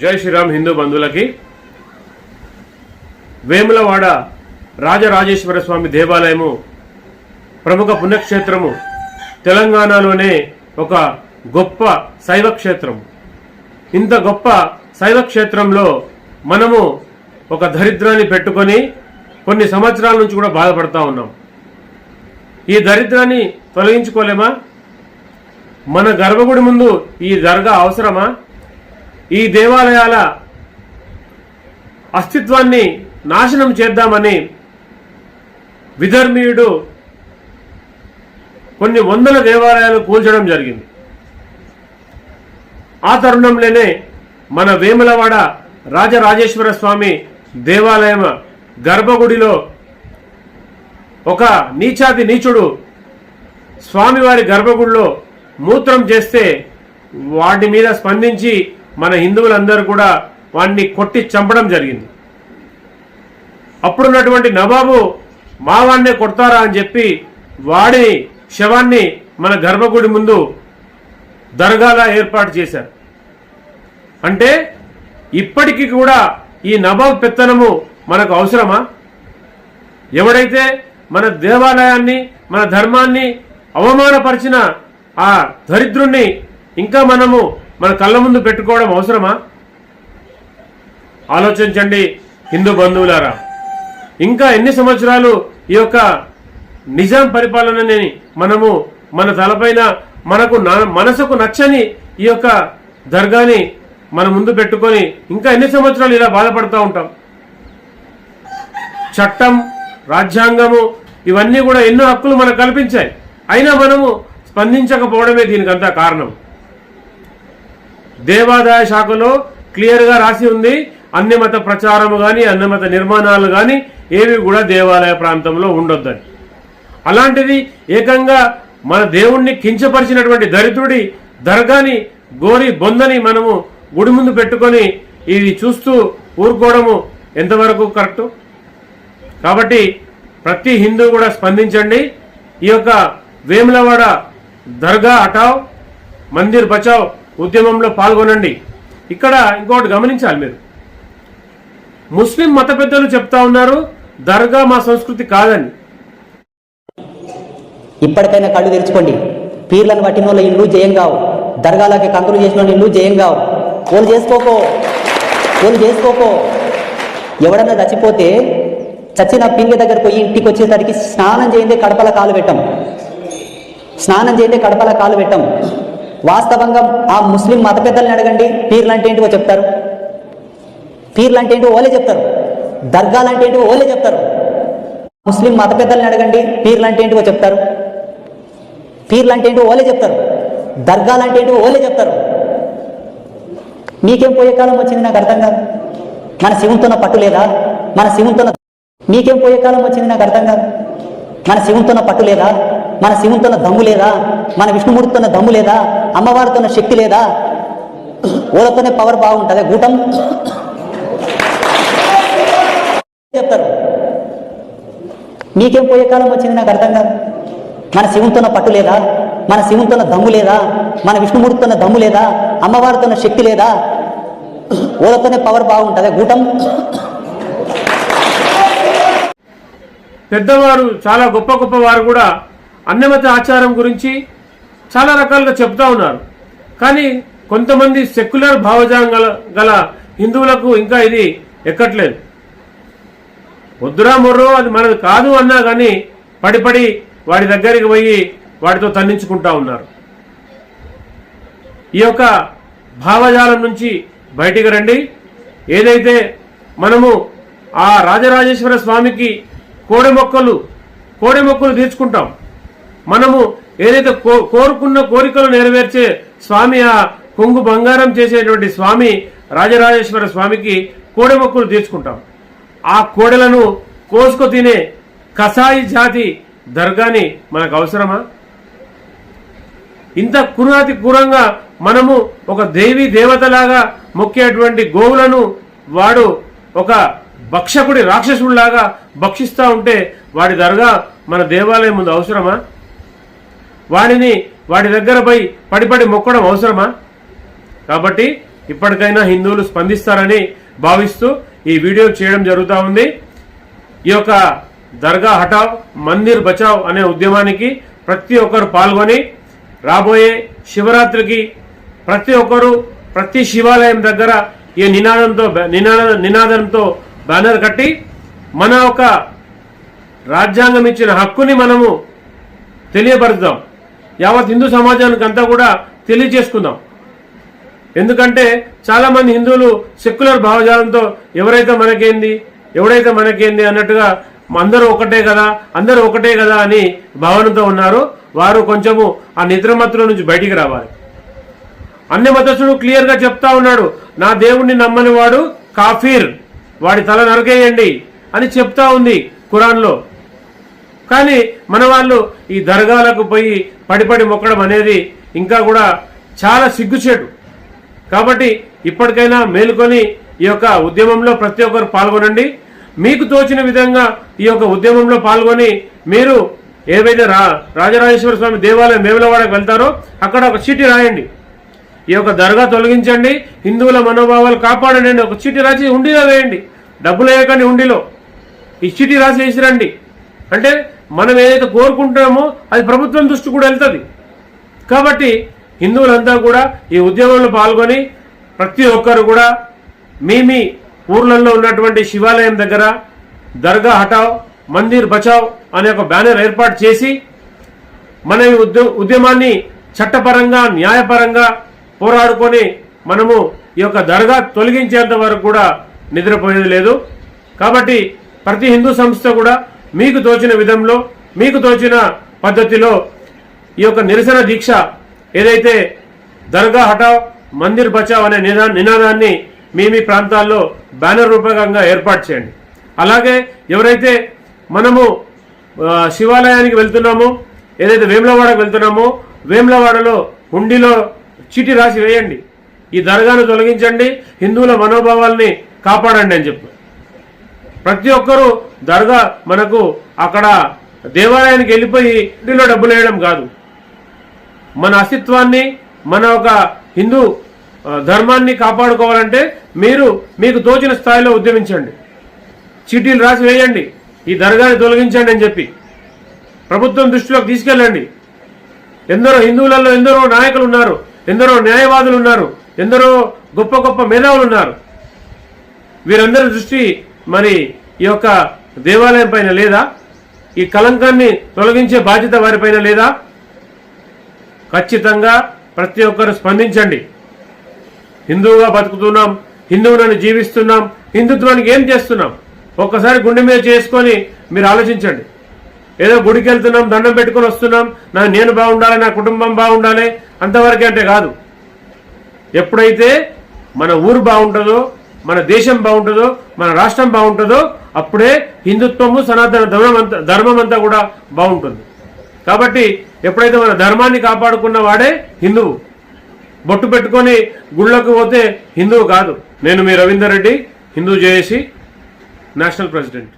జై శ్రీరామ్ హిందూ బంధువులకి. వేములవాడ రాజరాజేశ్వర స్వామి దేవాలయము ప్రముఖ పుణ్యక్షేత్రము. తెలంగాణలోనే ఒక గొప్ప శైవ క్షేత్రం ఇంత గొప్ప శైవ క్షేత్రంలో మనము ఒక దరిద్రాన్ని పెట్టుకొని కొన్ని సంవత్సరాల నుంచి కూడా బాధపడతా ఉన్నాం. ఈ దరిద్రాన్ని తొలగించుకోలేమా? మన గర్భగుడి ముందు ఈ దర్గా అవసరమా? ఈ దేవాలయాల అస్తిత్వాన్ని నాశనం చేద్దామని విధర్మీయుడు కొన్ని వందల దేవాలయాలు కూల్చడం జరిగింది. ఆ తరుణంలోనే మన వేములవాడ రాజరాజేశ్వర స్వామి దేవాలయం గర్భగుడిలో ఒక నీచాతి నీచుడు స్వామివారి గర్భగుడిలో మూత్రం చేస్తే వాటి మీద స్పందించి మన హిందువులందరూ కూడా వాడిని కొట్టి చంపడం జరిగింది. అప్పుడున్నటువంటి నవాబు మావాన్నే కొడతారా అని చెప్పి వాడి శవాన్ని మన గర్భగుడి ముందు దర్గాలా ఏర్పాటు చేశారు. అంటే ఇప్పటికీ కూడా ఈ నవాబ్ పెత్తనము మనకు అవసరమా? ఎవడైతే మన దేవాలయాన్ని మన ధర్మాన్ని అవమానపరిచిన ఆ దరిద్రుణ్ణి ఇంకా మనము మన కళ్ళ ముందు పెట్టుకోవడం అవసరమా? ఆలోచించండి హిందూ బంధువులారా. ఇంకా ఎన్ని సంవత్సరాలు ఈ యొక్క నిజాం పరిపాలనని మనము మన తలపైన మనకు నా- మనసుకు నచ్చని ఈ యొక్క దర్గాని మన ముందు పెట్టుకొని ఇంకా ఎన్ని సంవత్సరాలు ఇలా బాధపడుతూ ఉంటాం? చట్టం రాజ్యాంగము ఇవన్నీ కూడా ఎన్నో హక్కులు మనకు కల్పించాయి. అయినా మనము స్పందించకపోవడమే దీనికంతా కారణం. దేవాదాయ శాఖలో క్లియర్గా రాసి ఉంది. అన్ని మత ప్రచారము కానీ అన్ని మత నిర్మాణాలు కానీ ఏవి కూడా దేవాలయ ప్రాంతంలో ఉండొద్దని. అలాంటిది ఏకంగా మన దేవుణ్ణి కించపరిచినటువంటి దరిద్రుడి దర్గాని గోరి బొందని మనము గుడి ముందు పెట్టుకొని ఇది చూస్తూ ఊరుకోవడము ఎంతవరకు కరెక్టు? కాబట్టి ప్రతి హిందూ కూడా స్పందించండి. ఈ యొక్క వేములవాడ దర్గా హటావ్ మందిర్ బచావ్ ఉద్యమంలో పాల్గొనండి. ఇక్కడ ఇంకోటి గమనించాలి మీరు. ముస్లిం మత పెద్దలు చెప్తా ఉన్నారు దర్గా మా సంస్కృతి కాదని. ఇప్పటికైనా కళ్ళు తెరుచుకోండి. పీర్లను పట్టిన వాళ్ళ ఇల్లు జయం కావు. దర్గాలకి కంకులు చేసిన వాళ్ళ ఇల్లు జయం కావు. వాళ్ళు చేసుకోకో. వాళ్ళు చేసుకోకో. ఎవడన్నా చచ్చిపోతే చచ్చిన పింగ దగ్గర పోయి ఇంటికి వచ్చేసరికి స్నానం చేయందే కడపల కాలు పెట్టం. స్నానం చేయందే కడపల కాలు పెట్టం. వాస్తవంగా ఆ ముస్లిం మత పెద్దల్ని అడగండి. పీర్లు అంటే ఏంటివో చెప్తారు. పీర్లు అంటే ఏంటో ఓలే చెప్తారు. దర్గాలు అంటే ఏంటివో ఓలే చెప్తారు. ముస్లిం మత పెద్దల్ని అడగండి. పీర్లు అంటే ఏంటివో చెప్తారు. పీర్లు అంటే ఏంటో ఓలే చెప్తారు. దర్గాలు అంటే ఏంటో ఓలే చెప్తారు. మీకేం పోయే కాలం వచ్చింది నాకు అర్థం కాదు. మన శివునితోన పట్టు లేదా? మన శివునితోన మీకేం పోయే కాలం వచ్చింది నాకు అర్థం కాదు. మన శివునితోన పట్టు లేదా? మన శివునితోన దమ్ము లేదా? మన విష్ణుమూర్తున్న దమ్ము లేదా? అమ్మవారితోన్న శక్తి లేదా? ఓలతోనే పవర్ బాగుంటుంది గూటం. చెప్తారు. మీకేం పోయే కాలం వచ్చింది నాకు అర్థం కాదు. మన శివునితోన పట్టు లేదా? మన శివునితోన దమ్ము లేదా? మన విష్ణుమూర్తున్న దమ్ము లేదా? అమ్మవారితోన్న శక్తి లేదా? ఓలతోనే పవర్ బాగుంటుంది గూటం. పెద్దవారు చాలా గొప్ప గొప్ప వారు కూడా అన్నమత ఆచారం గురించి చాలా రకాలుగా చెప్తా ఉన్నారు. కానీ కొంతమంది సెక్యులర్ భావజాలం గల గల హిందువులకు ఇంకా ఇది ఎక్కట్లేదు. వద్దురా మొర్రో అది మనది కాదు అన్నా కానీ పడిపడి వాడి దగ్గరికి పోయి వాటితో తన్నించుకుంటా ఉన్నారు. ఈ యొక్క భావజాలం నుంచి బయటికి రండి. ఏదైతే మనము ఆ రాజరాజేశ్వర స్వామికి కోడె మొక్కలు కోడె మొక్కలు తీర్చుకుంటాం మనము ఏదైతే కో- కోరుకున్న కోరికలు నెరవేర్చే స్వామి ఆ కొంగు బంగారం చేసేటువంటి స్వామి రాజరాజేశ్వర స్వామికి కోడె మొక్కులు తీర్చుకుంటాం. ఆ కోడెలను కోసుకు తినే కసాయి జాతి దర్గాని మనకు అవసరమా? ఇంత కురునాతి కురంగా మనము ఒక దేవి దేవతలాగా మొక్కేటువంటి గోవులను వాడు ఒక భక్షకుడి రాక్షసుడిలాగా భక్షిస్తూ ఉంటే వాడి దర్గా మన దేవాలయం ముందు అవసరమా? వాడిని వాడి దగ్గర పోయి పడిపడి మొక్కడం అవసరమా? కాబట్టి ఇప్పటికైనా హిందువులు స్పందిస్తారని భావిస్తూ ఈ వీడియో చేయడం జరుగుతూ ఉంది. ఈ యొక్క దర్గా హటావ్ మందిర్ బచావ్ అనే ఉద్యమానికి ప్రతి ఒక్కరు పాల్గొని రాబోయే శివరాత్రికి ప్రతి ఒక్కరు ప్రతి శివాలయం దగ్గర ఈ నినాదంతో నినాద నినాదంతో బ్యానర్ కట్టి మన ఒక రాజ్యాంగం ఇచ్చిన హక్కుని మనము తెలియపరుద్దాం. యావత్ హిందూ సమాజానికి అంతా కూడా తెలియజేసుకుందాం. ఎందుకంటే చాలా మంది హిందువులు సెక్యులర్ భావజాలంతో ఎవరైతే మనకేంది ఎవడైతే మనకేంది అన్నట్టుగా అందరూ ఒకటే కదా అందరూ ఒకటే కదా అని భావనతో ఉన్నారు. వారు కొంచెము ఆ నిద్రమత్తుల నుంచి బయటికి రావాలి. అన్ని మతస్థుడు క్లియర్గా చెప్తా ఉన్నాడు నా దేవుణ్ణి నమ్మని వాడు కాఫీర్ వాడి తల నరకేయండి అని చెప్తా ఉంది ఖురాన్లో కానీ మన వాళ్ళు ఈ దర్గాలకు పోయి పడిపడి మొక్కడం అనేది ఇంకా కూడా చాలా సిగ్గుచేటు. కాబట్టి ఇప్పటికైనా మేలుకొని ఈ యొక్క ఉద్యమంలో ప్రతి ఒక్కరు పాల్గొనండి. మీకు తోచిన విధంగా ఈ యొక్క ఉద్యమంలో పాల్గొని మీరు ఏవైతే రా రాజరాజేశ్వర స్వామి దేవాలయం వేములవాడకు వెళ్తారో అక్కడ ఒక చీటీ రాయండి. ఈ యొక్క దర్గా తొలగించండి. హిందువుల మనోభావాలు కాపాడండి. ఒక చీటీ రాసి ఉండిలో వేయండి. డబ్బులు వేయకండి ఉండిలో ఈ చీటీ రాసి వేసిరండి. అంటే మనం ఏదైతే కోరుకుంటామో అది ప్రభుత్వం దృష్టి కూడా వెళ్తుంది. కాబట్టి హిందువులంతా కూడా ఈ ఉద్యమంలో పాల్గొని ప్రతి ఒక్కరు కూడా మీ మీ ఊర్లలో ఉన్నటువంటి శివాలయం దగ్గర దర్గా హటావ్ మందిర్ బచావ్ అనే ఒక బ్యానర్ ఏర్పాటు చేసి మన ఈ ఉద్యమాన్ని చట్టపరంగా న్యాయపరంగా పోరాడుకొని మనము ఈ యొక్క దర్గా తొలగించేంత వరకు కూడా నిద్రపోయేది లేదు. కాబట్టి ప్రతి హిందూ సంస్థ కూడా మీకు తోచిన విధంలో మీకు తోచిన పద్ధతిలో ఈ యొక్క నిరసన దీక్ష ఏదైతే దర్గా హఠావ్ మందిర్ బచావ్ అనే నినా నినాదాన్ని మీ మీ ప్రాంతాల్లో బ్యానర్ రూపకంగా ఏర్పాటు చేయండి. అలాగే ఎవరైతే మనము శివాలయానికి వెళ్తున్నామో ఏదైతే వేములవాడకు వెళ్తున్నామో వేములవాడలో హుండీలో చీటీ రాసి వేయండి. ఈ దర్గాను తొలగించండి హిందువుల మనోభావాల్ని కాపాడండి అని చెప్పి. ప్రతి ఒక్కరూ దర్గా మనకు అక్కడ దేవాలయానికి వెళ్ళిపోయి ఇంటిలో డబ్బులు వేయడం కాదు. మన అస్తిత్వాన్ని మన ఒక హిందూ ధర్మాన్ని కాపాడుకోవాలంటే మీరు మీకు తోచిన స్థాయిలో ఉద్యమించండి. చీటీలు రాసి వేయండి. ఈ దర్గాని తొలగించండి అని చెప్పి. ప్రభుత్వం దృష్టిలోకి తీసుకెళ్ళండి. ఎందరో హిందువులలో ఎందరో నాయకులు ఉన్నారు. ఎందరో న్యాయవాదులు ఉన్నారు. ఎందరో గొప్ప గొప్ప మేధావులు ఉన్నారు. వీరందరి దృష్టి మరి ఈ యొక్క దేవాలయం పైన లేదా? ఈ కలంకాన్ని తొలగించే బాధ్యత వారిపైన లేదా? ఖచ్చితంగా ప్రతి ఒక్కరు స్పందించండి. హిందువుగా బతుకుతున్నాం హిందువులను జీవిస్తున్నాం హిందుత్వానికి ఏం చేస్తున్నాం? ఒక్కసారి గుండె మీద చేసుకొని మీరు ఆలోచించండి. ఏదో గుడికి వెళ్తున్నాం దండం పెట్టుకొని వస్తున్నాం నా నేను బాగుండాలి నా కుటుంబం బాగుండాలి అంతవరకే అంటే కాదు. ఎప్పుడైతే మన ఊరు బాగుంటుందో మన దేశం బాగుంటుందో మన రాష్ట్రం బాగుంటుందో అప్పుడే హిందుత్వము సనాతన ధర్మం అంతా ధర్మం అంతా కూడా బాగుంటుంది. కాబట్టి ఎప్పుడైతే మన ధర్మాన్ని కాపాడుకున్న వాడే హిందువు. బొట్టు పెట్టుకొని గుళ్ళకు పోతే హిందువు కాదు. నేను మీ Ravinder Reddy Hindu JAC national president.